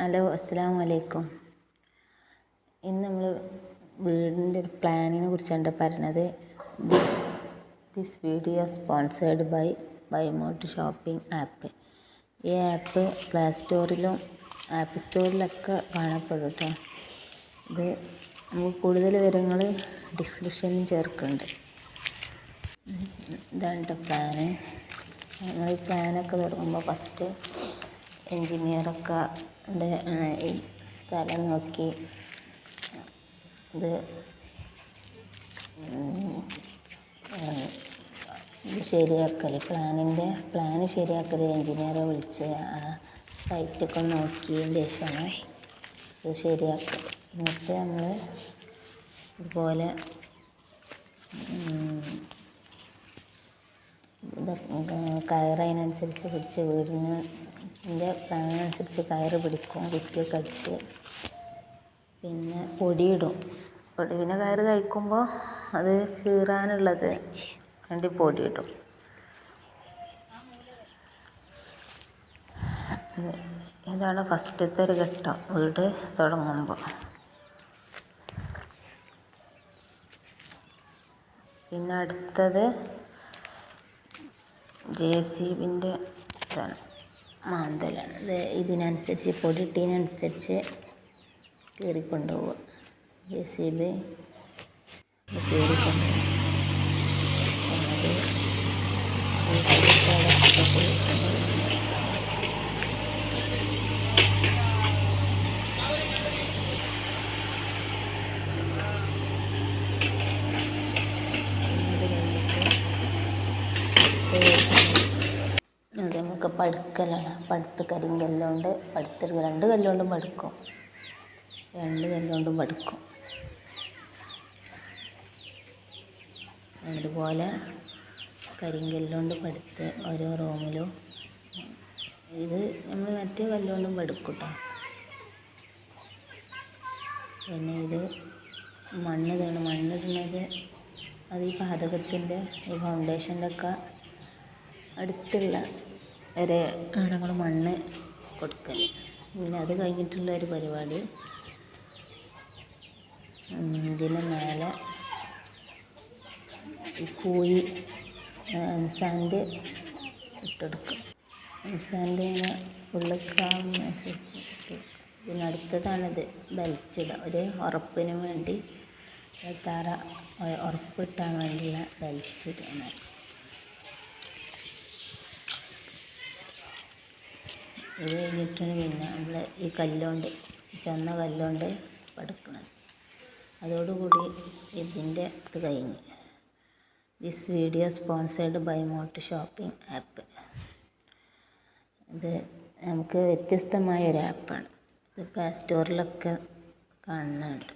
Hello അസ്സാം വലൈക്കും ഇന്ന് നമ്മൾ വീടിന്റെ ഒരു പ്ലാനിനെ കുറിച്ചാണ് പറഞ്ഞത്. This this video sponsored by ബൈമോട്ട് shopping app ഈ ആപ്പ് പ്ലേ സ്റ്റോറിലും ആപ്പ് സ്റ്റോറിലൊക്കെ കാണപ്പെടും കേട്ടോ ഇത് നമുക്ക് കൂടുതൽ വിവരങ്ങൾ ഡിസ്ക്രിപ്ഷനിൽ ചേർക്കുന്നുണ്ട്. ഇതാണ് പ്ലാന് നമ്മൾ ഈ പ്ലാനൊക്കെ തുടങ്ങുമ്പോൾ ഫസ്റ്റ് എൻജിനീയറൊക്കെ ഈ സ്ഥലം നോക്കി. ഇത് ശരിയാക്കൽ പ്ലാനിന്റെ പ്ലാന് ശരിയാക്കൽ എൻജിനീയറെ വിളിച്ച് ആ സൈറ്റൊക്കെ നോക്കിയതിന് ശേഷമാണ് ഇത് ശരിയാക്കൽ എന്നിട്ട് നമ്മൾ ഇതുപോലെ ഇത് കയറ് അതിനനുസരിച്ച് പിടിച്ച് വീടിന് എന്റെ പ്ലാനനുസരിച്ച് കയറ് പിടിക്കും കുറ്റിയൊക്കെ അടിച്ച്. പിന്നെ പൊടിയിടും. പൊടി പിന്നെ കയറ് കഴിക്കുമ്പോൾ അത് കീറാനുള്ളത് വേണ്ടി പൊടിയിടും. ഇതാണ് ഫസ്റ്റത്തെ ഒരു ഘട്ടം. വീട് തുടങ്ങുമ്പോൾ പിന്നെ അടുത്തത് ജെ സി ബിന്റെ ഇതാണ്. മാന്തലാണ്. ഇത് ഇതിനനുസരിച്ച് പൊടിയിട്ടതിനനുസരിച്ച് കീറിക്കൊണ്ടുപോവുക ജെ സി ബി കീറിക്കൊണ്ടുപോകും. അത് നമുക്ക് പടുക്കലാണ്. പടുത്ത് കരിങ്കല്ലുകൊണ്ട് പടുത്ത് രണ്ട് കല്ലുകൊണ്ടും പടുക്കും. രണ്ട് കല്ലുകൊണ്ടും പടുക്കും. അതുപോലെ കരിങ്കല്ലുകൊണ്ട് പടുത്ത് ഓരോ റൂമിലും ഇത് നമ്മൾ മറ്റേ കല്ലുകൊണ്ടും പടുക്കൂട്ടോ കേട്ടോ പിന്നെ ഇത് മണ്ണ് ഇതാണ്. മണ്ണിടുന്നത് അത് ഈ പാതകത്തിന്റെ ഈ ഫൗണ്ടേഷന്റെ ഒക്കെ അടുത്തുള്ള വരെ ആണ് മണ്ണ് കൊടുക്കൽ പിന്നെ അത് കഴിഞ്ഞിട്ടുള്ള ഒരു പരിപാടി. ഇതിന് മേലെ പൂയി സാൻഡ് ഇട്ടെടുക്കും. സാൻഡ് ഇങ്ങനെ ഉള്ളിക്കാവുന്നതനുസരിച്ച് പിന്നെ അടുത്തതാണിത് ബെൽറ്റ് ഇടുക ഒരു ഉറപ്പിന് വേണ്ടി തറ ഉറപ്പിട്ടാൻ വേണ്ടിയുള്ള ബെൽറ്റ് ഇത് കഴിഞ്ഞിട്ടാണ് പിന്നെ നമ്മൾ ഈ കല്ലുകൊണ്ട് ചന്ന കല്ലുകൊണ്ട് പടുക്കുന്നത് അതോടുകൂടി ഇതിന്റെ ഇത് കഴിഞ്ഞ്. ദിസ് വീഡിയോ സ്പോൺസേഡ് ബൈ മോട്ട് ഷോപ്പിംഗ് ആപ്പ് ഇത് നമുക്ക് വ്യത്യസ്തമായ ഒരു ആപ്പാണ് ഇത് പ്ലേ സ്റ്റോറിലൊക്കെ കാണുന്നുണ്ട്.